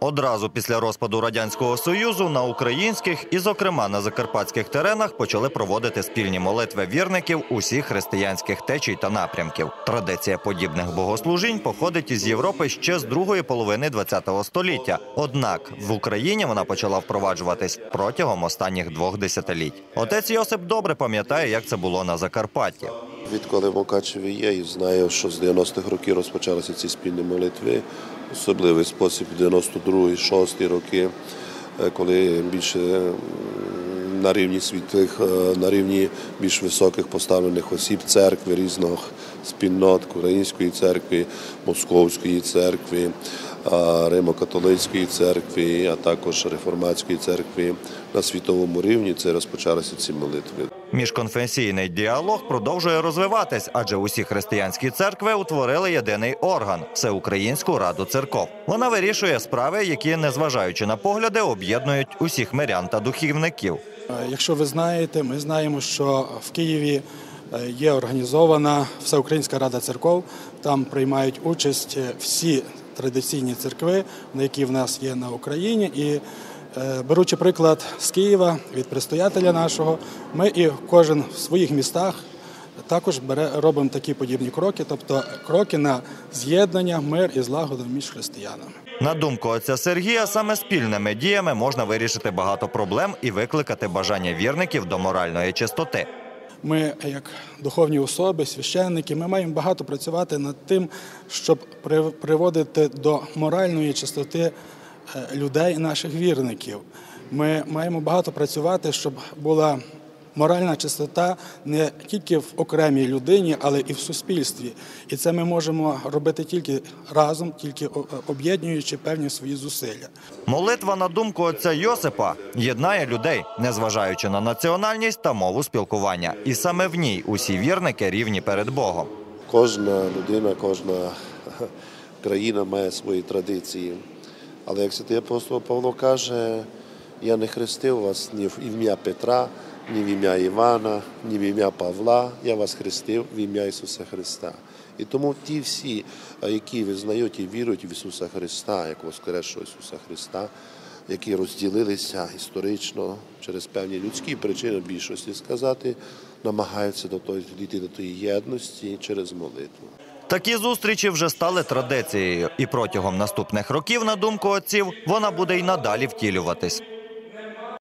Одразу після розпаду радянського союзу на українських і, зокрема, на закарпатських теренах почали проводити спільні молитви вірників усіх християнських течій та напрямків. Традиція подібних богослужінь походить із Європи ще з другої половини ХХ століття. Однак в Україні вона почала впроваджуватись протягом останніх двох десятиліть. Отець Йосип добре пам'ятає, як це було на Закарпатті. Відколи в Мукачеві є, і знаю, що з 90-х років розпочалися ці спільні молитви, особливий спосіб 92-й, 6 роки, е, коли більше на рівні світлих, е, на рівні більш високих поставлених осіб церкви різних спільнот Української церкви, Московської церкви, е, Римо-католицької церкви, а також реформатської церкви на світовому рівні це розпочалися ці молитви. Міжконфесійний діалог продовжує розвиватись, адже усі християнські церкви утворили єдиний орган всеукраїнську раду церков. Вона вирішує справи, які, незважаючи на погляди, об'єднують усіх мирян та духівників. Е, Якщо ви знаєте, ми знаємо, що в Києві е, є організована Всеукраїнська рада церков. Там приймають участь е, всі традиційні церкви, які в нас є на Україні. І беручи приклад з Києва від предстоятеля нашого, ми і кожен в своїх містах також бере, робимо такі подібні кроки, тобто кроки на з'єднання, мир і злагоду між християнами. На думку отця Сергія, саме спільними діями можна вирішити багато проблем і викликати бажання вірників до моральної чистоти. Ми, як духовні особи, священники, ми маємо багато працювати над тим, щоб при- приводити до моральної чистоти е, людей, наших вірників. Ми маємо багато працювати, щоб була моральна чистота не тільки в окремій людині, але і в суспільстві. І це ми можемо робити тільки разом, тільки об'єднуючи певні свої зусилля. Молитва, на думку отця Йосипа, єднає людей, незважаючи на національність та мову спілкування. І саме в ній усі вірники рівні перед Богом. Кожна людина, кожна країна має свої традиції. Але як святий апостол Павло каже, я не хрестив вас ні в ім'я Петра, ні в ім'я Івана, ні в ім'я Павла, я вас хрестив в ім'я Ісуса Христа. І тому ті всі, які визнають і вірують в Ісуса Христа, як воскресшого Ісуса Христа, які розділилися історично через певні людські причини більшості сказати, намагаються до того дійти до тої єдності через молитву. Такі зустрічі вже стали традицією, і протягом наступних років, на думку отців, вона буде й надалі втілюватись.